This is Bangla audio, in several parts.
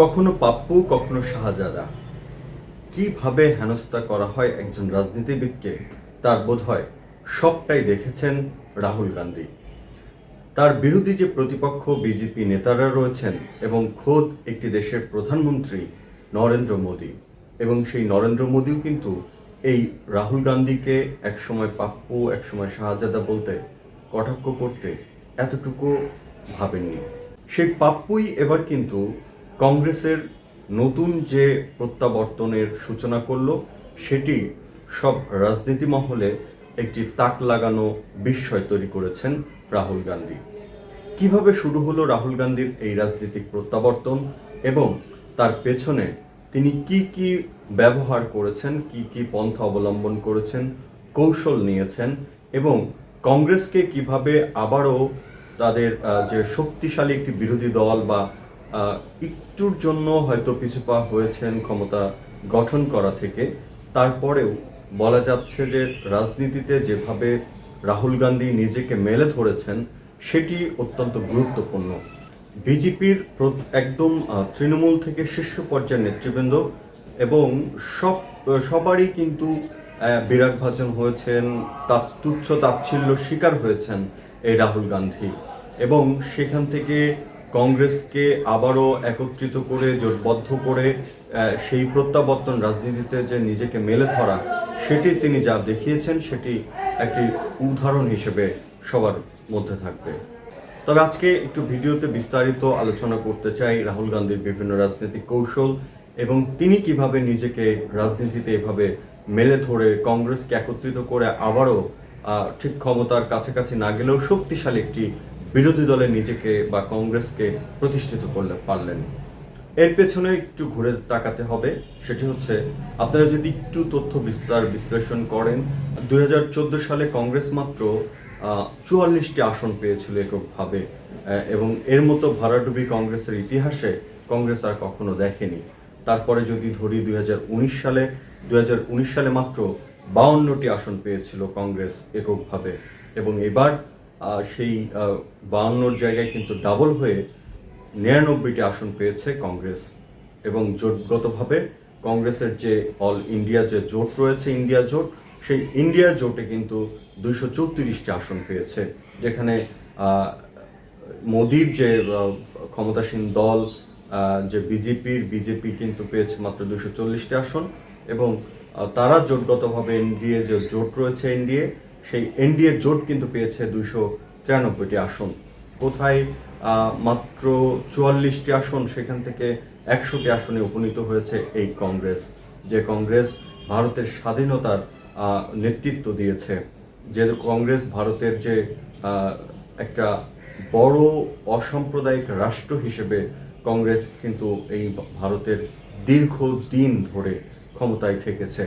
কখনো পাপ্পু, কখনো শাহজাদা। কীভাবে হেনস্থা করা হয় একজন রাজনীতিবিদকে, তার বোধ হয় সবটাই দেখেছেন রাহুল গান্ধী। তার বিরোধী যে প্রতিপক্ষ বিজেপি নেতারা রয়েছেন এবং খোদ একটি দেশের প্রধানমন্ত্রী নরেন্দ্র মোদী, এবং সেই নরেন্দ্র মোদীও কিন্তু এই রাহুল গান্ধীকে একসময় পাপ্পু, একসময় শাহজাদা বলতে কটাক্ষ করতে এতটুকু ভাবেননি। সেই পাপ্পুই এবার কিন্তু কংগ্রেসের নতুন যে প্রত্যাবর্তনের সূচনা করল, সেটি সব রাজনীতি মহলে একটি তাক লাগানো বিস্ময় তৈরি করেছেন রাহুল গান্ধী। কীভাবে শুরু হলো রাহুল গান্ধীর এই রাজনৈতিক প্রত্যাবর্তন এবং তার পেছনে তিনি কি কি ব্যবহার করেছেন, কি কি পন্থা অবলম্বন করেছেন, কৌশল নিয়েছেন এবং কংগ্রেসকে কীভাবে আবারও তাদের যে শক্তিশালী একটি বিরোধী দল বা একটুর জন্য হয়তো পিছুপা হয়েছেন ক্ষমতা গঠন করা থেকে। তারপরেও বলা যাচ্ছে যে রাজনীতিতে যেভাবে রাহুল গান্ধী নিজেকে মেলে ধরেছেন, সেটি অত্যন্ত গুরুত্বপূর্ণ। বিজেপির একদম তৃণমূল থেকে শীর্ষ পর্যায়ের নেতৃবৃন্দ এবং সব, সবারই কিন্তু বিরাট ভাজন হয়েছেন তা তুচ্ছ তাচ্ছিল্য শিকার হয়েছেন এই রাহুল গান্ধী। এবং সেখান থেকে কংগ্রেসকে আবারও একত্রিত করে, জোটবদ্ধ করে সেই প্রত্যাবর্তন রাজনীতিতে যে নিজেকে মেলে ধরা, সেটি তিনি যা দেখিয়েছেন, সেটি একটি উদাহরণ হিসেবে সবার মধ্যে থাকবে। তবে আজকে একটু ভিডিওতে বিস্তারিত আলোচনা করতে চাই রাহুল গান্ধীর বিভিন্ন রাজনৈতিক কৌশল এবং তিনি কীভাবে নিজেকে রাজনীতিতে এভাবে মেলে ধরে কংগ্রেসকে একত্রিত করে আবারও ঠিক ক্ষমতার কাছাকাছি না গেলেও শক্তিশালী একটি বিরোধী দলে নিজেকে বা কংগ্রেসকে প্রতিষ্ঠিত করলে পারলেন। এর পেছনে একটু ঘুরে তাকাতে হবে, সেটি হচ্ছে আপনারা যদি একটু তথ্য বিস্তার বিশ্লেষণ করেন, দুই হাজার চোদ্দ সালে কংগ্রেস মাত্র চুয়াল্লিশটি আসন পেয়েছিল এককভাবে এবং এর মতো ভাড়াডুবি কংগ্রেসের ইতিহাসে কংগ্রেস আর কখনো দেখেনি। তারপরে যদি ধরি দুই হাজার উনিশ সালে, দুই হাজার উনিশ সালে মাত্র বাউন্নটি আসন পেয়েছিল কংগ্রেস এককভাবে, এবং এবার সেই বাউন্নর জায়গায় কিন্তু ডাবল হয়ে নিরানব্বইটি আসন পেয়েছে কংগ্রেস এবং জোটগতভাবে কংগ্রেসের যে অল ইন্ডিয়া যে জোট রয়েছে, ইন্ডিয়া জোট, সেই ইন্ডিয়া জোটে কিন্তু দুইশো চৌত্রিশটি আসন পেয়েছে, যেখানে মোদির যে ক্ষমতাসীন দল যে বিজেপির, বিজেপি কিন্তু পেয়েছে মাত্র দুশো চল্লিশটি আসন এবং তারা জোটগতভাবে এনডিএ যে জোট রয়েছে এনডিএ সেই এনডিএ জোট কিন্তু পেয়েছে দুইশো তিরানব্বইটি আসন। কোথায় মাত্র চুয়াল্লিশটি আসন, সেখান থেকে একশোটি আসনে উপনীত হয়েছে এই কংগ্রেস। যে কংগ্রেস ভারতের স্বাধীনতার নেতৃত্ব দিয়েছে। যে কংগ্রেস ভারতের যে একটা বড় অসাম্প্রদায়িক রাষ্ট্র হিসেবে কংগ্রেস কিন্তু এই ভারতের দীর্ঘ দিন ধরে ক্ষমতায় থেকেছে।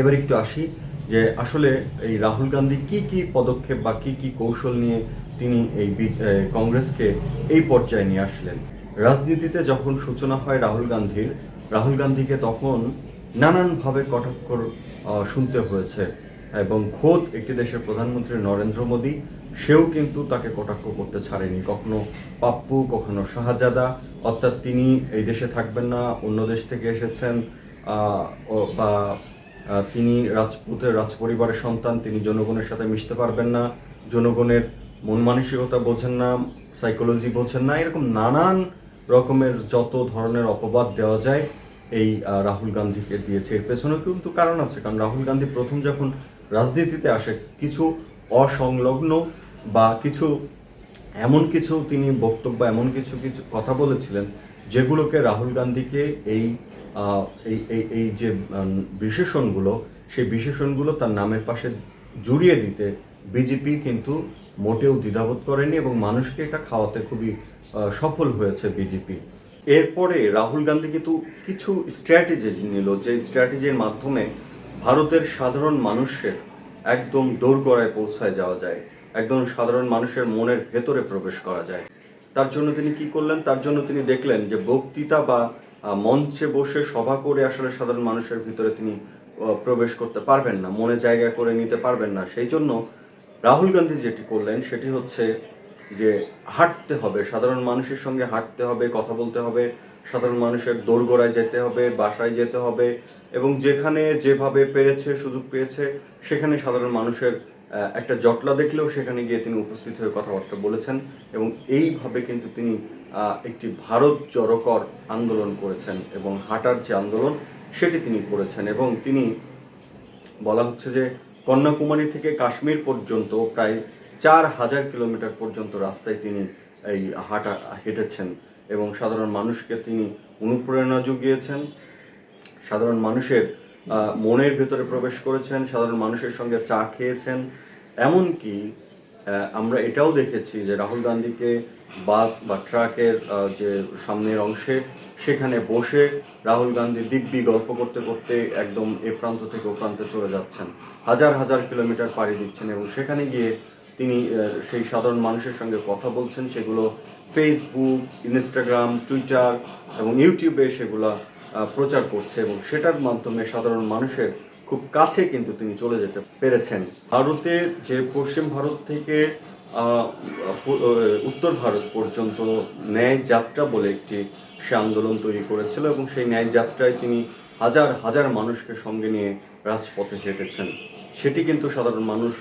এবার একটু আসি যে আসলে এই রাহুল গান্ধী কি কি পদক্ষেপ বা কি কি কৌশল নিয়ে তিনি এই কংগ্রেসকে এই পর্যায়ে নিয়ে আসলেন? রাজনীতিতে যখন সূচনা হয় রাহুল গান্ধীর, রাহুল গান্ধীকে তখন নানানভাবে কটাক্ষর শুনতে হয়েছে এবং খোদ একটি দেশের প্রধানমন্ত্রী নরেন্দ্র মোদী, সেও কিন্তু তাকে কটাক্ষ করতে ছাড়েনি। কখনো পাপ্পু, কখনো শাহজাদা, অর্থাৎ তিনি এই দেশে থাকবেন না, অন্য দেশ থেকে এসেছেন বা তিনি রাজপুতের রাজপরিবারের সন্তান, তিনি জনগণের সাথে মিশতে পারবেন না, জনগণের মন মানসিকতা বোঝেন না সাইকোলজি বোঝেন না, এরকম নানান রকমের যত ধরনের অপবাদ দেওয়া যায়, এই রাহুল গান্ধীকে দিয়েছে। এর পেছনেও কিন্তু কারণ আছে, কারণ রাহুল গান্ধী প্রথম যখন রাজনীতিতে আসে, কিছু অসংলগ্ন বা কিছু, এমন কিছু তিনি বক্তব্য, এমন কিছু কিছু কথা বলেছিলেন, যেগুলোকে রাহুল গান্ধীকে এই এই এই যে বিশেষণগুলো, সেই বিশেষণগুলো তার নামের পাশে জুড়িয়ে দিতে বিজেপি কিন্তু মোটেও দ্বিধাবোধ করেনি এবং মানুষকে এটা খাওয়াতে খুবই সফল হয়েছে বিজেপি এরপরে রাহুল গান্ধী কিন্তু কিছু স্ট্র্যাটেজি নিল, যে স্ট্র্যাটেজির মাধ্যমে ভারতের সাধারণ মানুষের একদম দোরগড়ায় পৌঁছায় যাওয়া যায়, একদম সাধারণ মানুষের মনের ভেতরে প্রবেশ করা যায়। তার জন্য তিনি কি করলেন? তার জন্য তিনি দেখলেন যে বক্তৃতা বা মঞ্চে বসে সভা করে আসলে সাধারণ মানুষের ভিতরে তিনি প্রবেশ করতে পারবেন না, মনে জায়গা করে নিতে পারবেন না। সেই জন্য রাহুল গান্ধী যেটি করলেন, সেটি হচ্ছে যে হাঁটতে হবে। সাধারণ মানুষের সঙ্গে হাঁটতে হবে, কথা বলতে হবে, সাধারণ মানুষের দোরগোড়ায় যেতে হবে, বাসায় যেতে হবে এবং যেখানে যেভাবে পেরেছে, সুযোগ পেয়েছে, সেখানে সাধারণ মানুষের একটা জটলা দেখলেও সেখানে গিয়ে তিনি উপস্থিত হয়ে কথাবার্তা বলেছেন এবং এইভাবে কিন্তু তিনি একটি ভারত জড়কর আন্দোলন করেছেন এবং হাঁটার যে আন্দোলন সেটি তিনি করেছেন এবং তিনি বলা হচ্ছে যে কন্যাকুমারী থেকে কাশ্মীর পর্যন্ত প্রায় চার হাজার কিলোমিটার পর্যন্ত রাস্তায় তিনি এই হাঁটা, হেঁটেছেন এবং সাধারণ মানুষকে তিনি অনুপ্রেরণা জুগিয়েছেন সাধারণ মানুষের মনের ভেতরে প্রবেশ করেছেন, সাধারণ মানুষের সঙ্গে চা খেয়েছেন। এমনকি আমরা এটাও দেখেছি যে রাহুল গান্ধীকে বাস বা ট্রাকের যে সামনের অংশে, সেখানে বসে রাহুল গান্ধী দিব্যি গল্প করতে করতে একদম এ প্রান্ত থেকে ও প্রান্তে চলে যাচ্ছেন। হাজার হাজার কিলোমিটার পাড়ি দিচ্ছেন এবং সেখানে গিয়ে তিনি সেই সাধারণ মানুষের সঙ্গে কথা বলছেন। সেগুলো ফেসবুক ইনস্টাগ্রাম টুইটার এবং ইউটিউবে সেগুলো প্রচার করছে এবং সেটার মাধ্যমে সাধারণ মানুষের খুব কাছে কিন্তু তিনি চলে যেতে পেরেছেন। ভারতে যে পশ্চিম ভারত থেকে উত্তর ভারত পর্যন্ত ন্যায় যাত্রা বলে একটি সে আন্দোলন তৈরি করেছিল এবং সেই ন্যায় যাত্রায় তিনি হাজার হাজার মানুষকে সঙ্গে নিয়ে রাজপথে হেঁটেছেন। সেটি কিন্তু সাধারণ মানুষ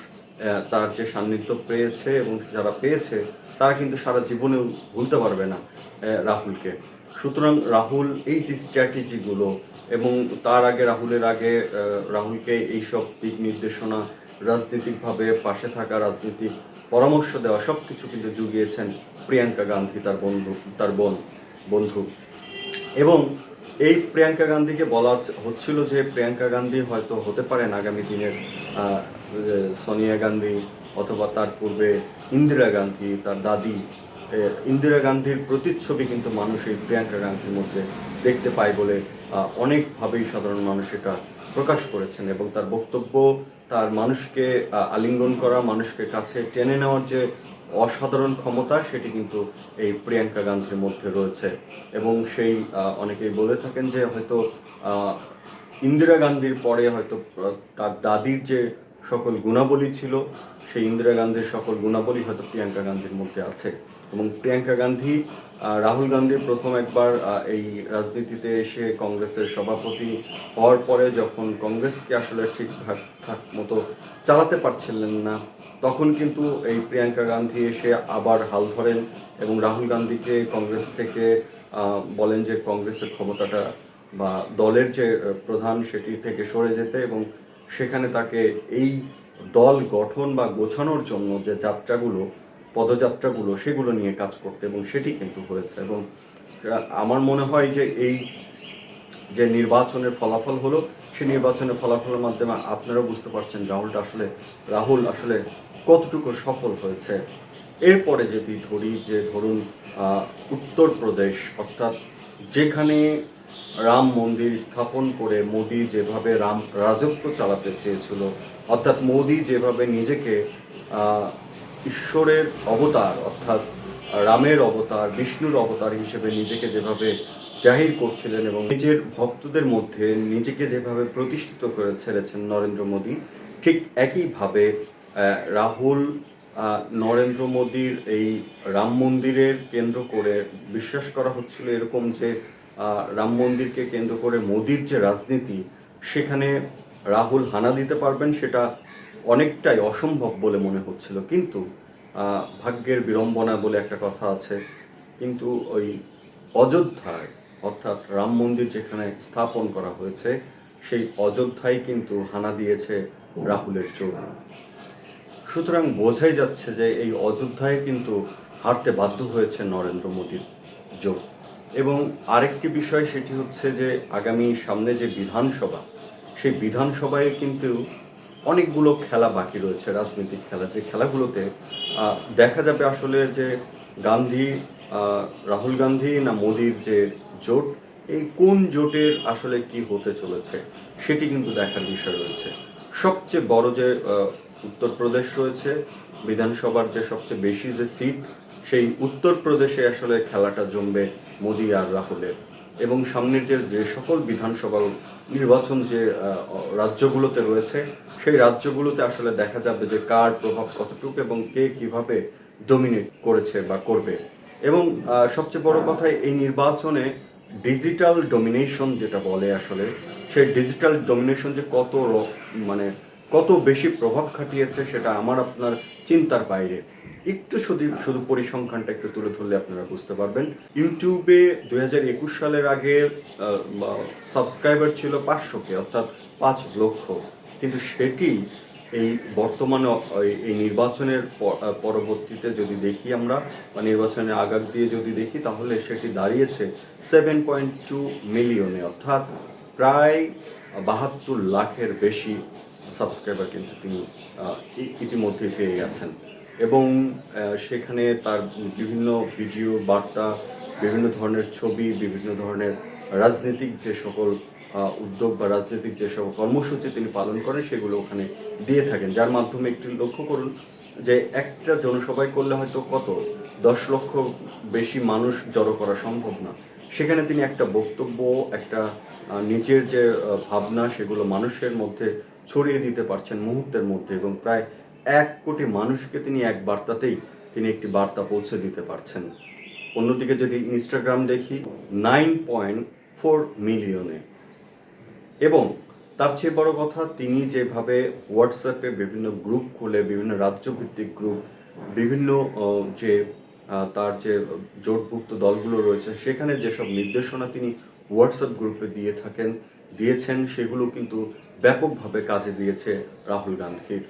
তার যে সান্নিধ্য পেয়েছে এবং যারা পেয়েছে, তারা কিন্তু সারা জীবনেও ভুলতে পারবে না রাহুলকে। সুতরাং রাহুল, এই যে স্ট্র্যাটেজিগুলো এবং তার আগে রাহুলের আগে রাহুলকে এইসব দিক নির্দেশনা, রাজনৈতিকভাবে পাশে থাকা রাজনৈতিক পরামর্শ দেওয়া সব কিছু কিন্তু জুগিয়েছেন প্রিয়াঙ্কা গান্ধী, তার বন্ধু, তার বোন, বন্ধু। এবং এই প্রিয়াঙ্কা গান্ধীকে বলা হচ্ছিল যে প্রিয়াঙ্কা গান্ধী হয়তো হতে পারেন আগামী দিনের সোনিয়া গান্ধী অথবা তার পূর্বে ইন্দিরা গান্ধী, তার দাদি ইন্দিরা গান্ধীর প্রতিচ্ছবি কিন্তু মানুষ এই প্রিয়াঙ্কা গান্ধীর মধ্যে দেখতে পায় বলে অনেকভাবেই সাধারণ মানুষ এটা প্রকাশ করেছেন এবং তার বক্তব্য, তার মানুষকে আলিঙ্গন করা, মানুষকে কাছে টেনে নেওয়ার যে অসাধারণ ক্ষমতা, সেটি কিন্তু এই প্রিয়াঙ্কা গান্ধীর মধ্যে রয়েছে। এবং সেই অনেকেই বলে থাকেন যে হয়তো ইন্দিরা গান্ধীর পরে হয়তো তার দাদির যে সকল গুণাবলী ছিল, সেই ইন্দিরা গান্ধীর সকল গুণাবলী হয়তো প্রিয়াঙ্কা গান্ধীর মধ্যে আছে। এবং প্রিয়াঙ্কা গান্ধী রাহুল গান্ধী প্রথম একবার এই রাজনীতিতে এসে কংগ্রেসের সভাপতি হওয়ার পরে যখন কংগ্রেসকে আসলে ঠিকঠাক ঠাক মতো চালাতে পারছিলেন না, তখন কিন্তু এই প্রিয়াঙ্কা গান্ধী এসে আবার হাল ধরেন এবং রাহুল গান্ধীকে কংগ্রেস থেকে বলেন যে কংগ্রেসের ক্ষমতাটা বা দলের যে প্রধান সেটি থেকে সরে যেতে এবং সেখানে তাকে এই দল গঠন বা গোছানোর জন্য যে যাত্রাগুলো পদযাত্রাগুলো, সেগুলো নিয়ে কাজ করতে এবং সেটি কিন্তু হয়েছে এবং আমার মনে হয় যে এই যে নির্বাচনের ফলাফল হলো সেই নির্বাচনের ফলাফলের মাধ্যমে আপনারাও বুঝতে পারছেন রাহুলটা আসলে, রাহুল আসলে কতটুকু সফল হয়েছে। এরপরে যদি ধরি যে ধরুন উত্তরপ্রদেশ, অর্থাৎ যেখানে রাম মন্দির স্থাপন করে মোদি যেভাবে রাম, রাজত্ব চালাতে চেয়েছিল, অর্থাৎ মোদি যেভাবে নিজেকে ঈশ্বরের অবতার, অর্থাৎ রামের অবতার, বিষ্ণুর অবতার হিসেবে নিজেকে যেভাবে জাহির করছিলেন এবং নিজের ভক্তদের মধ্যে নিজেকে যেভাবে প্রতিষ্ঠিত করে ছেড়েছেন নরেন্দ্র মোদী, ঠিক একইভাবে রাহুল নরেন্দ্র মোদীর এই রাম মন্দিরের কেন্দ্র করে বিশ্বাস করা হচ্ছিল এরকম যে রাম মন্দিরকে কেন্দ্র করে মোদীর যে রাজনীতি, সেখানে রাহুল হানা দিতে পারবেন সেটা অনেকটাই অসম্ভব বলে মনে হচ্ছিল। কিন্তু ভাগ্যের বিড়ম্বনা বলে একটা কথা আছে। কিন্তু ওই অযোধ্যায়, অর্থাৎ রাম মন্দির যেখানে স্থাপন করা হয়েছে, সেই অযোধ্যায় কিন্তু হানা দিয়েছে রাহুলের চোখ সুতরাং বোঝাই যাচ্ছে যে এই অযোধ্যায় কিন্তু হারতে বাধ্য হয়েছে নরেন্দ্র মোদীর যোগ এবং আরেকটি বিষয় সেটি হচ্ছে যে আগামী সামনে যে বিধানসভা, সেই বিধানসভায় কিন্তু অনেকগুলো খেলা বাকি রয়েছে, রাজনৈতিক খেলা। যে খেলাগুলোতে দেখা যাবে আসলে যে গান্ধী রাহুল গান্ধী না মোদির যে জোট, এই কোন জোটের আসলে কি হতে চলেছে, সেটি কিন্তু দেখার বিষয় রয়েছে। সবচেয়ে বড় যে উত্তরপ্রদেশ রয়েছে, বিধানসভার যে সবচেয়ে বেশি যে সিট, সেই উত্তরপ্রদেশে আসলে খেলাটা জমবে মোদি আর রাহুলের। এবং সামনের যে যে সকল বিধানসভা নির্বাচন যে রাজ্যগুলোতে রয়েছে, সেই রাজ্যগুলোতে আসলে দেখা যাবে যে কার প্রভাব কতটুকু এবং কে কীভাবে ডমিনেট করেছে বা করবে। এবং সবচেয়ে বড় কথা, এই নির্বাচনে ডিজিটাল ডমিনেশন যেটা বলে আসলে, সেই ডিজিটাল ডমিনেশন যে কত মানে কত বেশি প্রভাব খাটিয়েছে সেটা আমার আপনার চিন্তার বাইরে। একটু শুধু শুধু পরিসংখ্যানটা একটু তুলে ধরলে আপনারা বুঝতে পারবেন। ইউটিউবে দুই হাজার একুশ সালের আগে সাবস্ক্রাইবার ছিল পাঁচশোকে, অর্থাৎ পাঁচ লক্ষ। কিন্তু সেটি এই বর্তমানে, এই- নির্বাচনের পরবর্তীতে যদি দেখি আমরা, বা নির্বাচনে আগাগ দিয়ে যদি দেখি, তাহলে সেটি দাঁড়িয়েছে সেভেন পয়েন্ট টু মিলিয়নে, অর্থাৎ প্রায় বাহাত্তর লাখের বেশি সাবস্ক্রাইবার কিন্তু তিনি ইতিমধ্যে পেয়ে গেছেন। এবং সেখানে তার বিভিন্ন ভিডিও, বার্তা, বিভিন্ন ধরনের ছবি, বিভিন্ন ধরনের রাজনৈতিক যে সকল উদ্যোগ বা রাজনৈতিক যে সকল কর্মসূচি তিনি পালন করেন, সেগুলো ওখানে দিয়ে থাকেন। যার মাধ্যমে একটু লক্ষ্য করুন যে একটা জনসভায় করলে হয়তো কত? দশ লক্ষ বেশি মানুষ জড়ো করা সম্ভব না। সেখানে তিনি একটা বক্তব্য, একটা নিজের যে ভাবনা, সেগুলো মানুষের মধ্যে ছড়িয়ে দিতে পারছেন মুহূর্তের মধ্যে এবং প্রায় এক কোটি মানুষকে তিনি এক বার্তাতেই তিনি একটি বার্তা পৌঁছে দিতে পারছেন। অন্যদিকে যদি ইনস্টাগ্রাম দেখি নাইন পয়েন্ট ফোর মিলিয়নে। এবং তার চেয়ে বড় কথা, তিনি যেভাবে হোয়াটসঅ্যাপে বিভিন্ন গ্রুপ খুলে, বিভিন্ন রাজ্যভিত্তিক গ্রুপ বিভিন্ন যে তার যে, জোটভুক্ত দলগুলো রয়েছে, সেখানে যেসব নির্দেশনা তিনি হোয়াটসঅ্যাপ গ্রুপে দিয়ে থাকেন, দিয়েছেন, সেগুলো কিন্তু ব্যাপকভাবে কাজে দিয়েছে রাহুল গান্ধীর।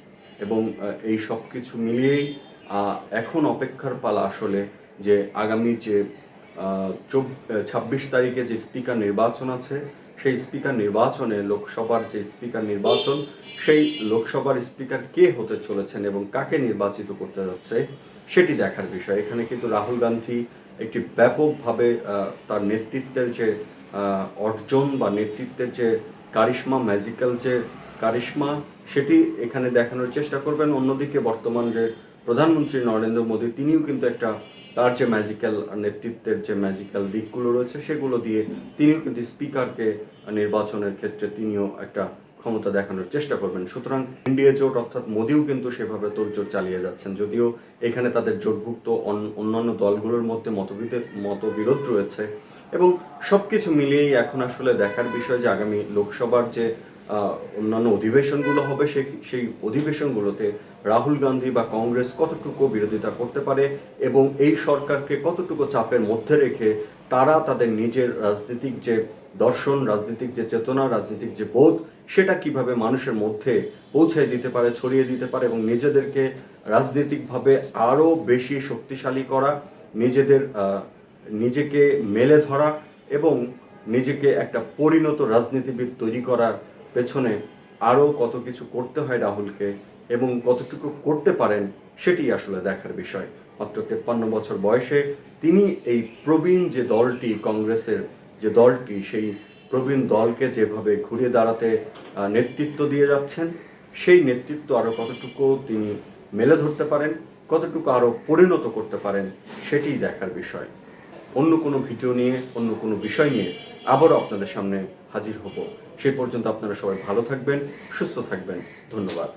এবং এই সব কিছু মিলিয়েই এখন অপেক্ষার পালা আসলে যে আগামী যে ছাব্বিশ তারিখে যে স্পিকার নির্বাচন আছে, সেই স্পিকার নির্বাচনে লোকসভার যে স্পিকার নির্বাচন, সেই লোকসভার স্পিকার কে হতে চলেছেন এবং কাকে নির্বাচিত করতে যাচ্ছে, সেটি দেখার বিষয়। এখানে কিন্তু রাহুল গান্ধী একটি ব্যাপকভাবে তার নেতৃত্বের যে অর্জন বা নেতৃত্বের যে কারিশমা ম্যাজিক্যাল যে কারিশমা, সেটি এখানে দেখানোর চেষ্টা করবেন। অন্যদিকে বর্তমান যে প্রধানমন্ত্রী নরেন্দ্র মোদী, তিনিও কিন্তু একটা তার যে ম্যাজিক্যাল নেতৃত্বের যে ম্যাজিক্যাল দিকগুলো রয়েছে, সেগুলো দিয়ে তিনিও কিন্তু স্পিকারকে নির্বাচনের ক্ষেত্রে তিনিও একটা ক্ষমতা দেখানোর চেষ্টা করবেন। সুতরাং ইন্ডিয়া জোট, অর্থাৎ মোদিও কিন্তু সেভাবে তোড়জোড় চালিয়ে যাচ্ছেন। যদিও এখানে তাদের জোটভুক্ত অন্যান্য দলগুলোর মধ্যে মতবিদের মতবিরোধ রয়েছে। এবং সবকিছু মিলিয়েই এখন আসলে দেখার বিষয় যে আগামী লোকসভার যে অন্যান্য অধিবেশনগুলো হবে সেই সেই অধিবেশনগুলোতে রাহুল গান্ধী বা কংগ্রেস কতটুকু বিরোধিতা করতে পারে এবং এই সরকারকে কতটুকু চাপের মধ্যে রেখে তারা তাদের নিজের রাজনীতিক যে দর্শন, রাজনীতিক যে চেতনা, রাজনীতিক যে বোধ সেটা কীভাবে মানুষের মধ্যে পৌঁছে দিতে পারে, ছড়িয়ে দিতে পারে এবং নিজেদেরকে রাজনৈতিকভাবে আরও বেশি শক্তিশালী করা, নিজেদের নিজেকে মেলে ধরা এবং নিজেকে একটা পরিণত রাজনীতিবিদ তৈরি করার পেছনে আরও কত কিছু করতে হয় রাহুলকে এবং কতটুকু করতে পারেন সেটি আসলে দেখার বিষয়। মাত্র তেপ্পান্ন বছর বয়সে তিনি এই প্রবীণ যে দলটি, কংগ্রেসের যে দলটি, সেই প্রবীণ দলকে যেভাবে ঘুরে দাঁড়াতে নেতৃত্ব দিয়ে যাচ্ছেন, সেই নেতৃত্ব আরও কতটুকু তিনি মেলে ধরতে পারেন, কতটুকু আরও পরিণত করতে পারেন, সেটি দেখার বিষয়। অন্য কোনো ভিডিও নিয়ে, অন্য কোনো বিষয় নিয়ে আবারও আপনাদের সামনে হাজির হব। সেই পর্যন্ত আপনারা সবাই ভালো থাকবেন, সুস্থ থাকবেন। ধন্যবাদ।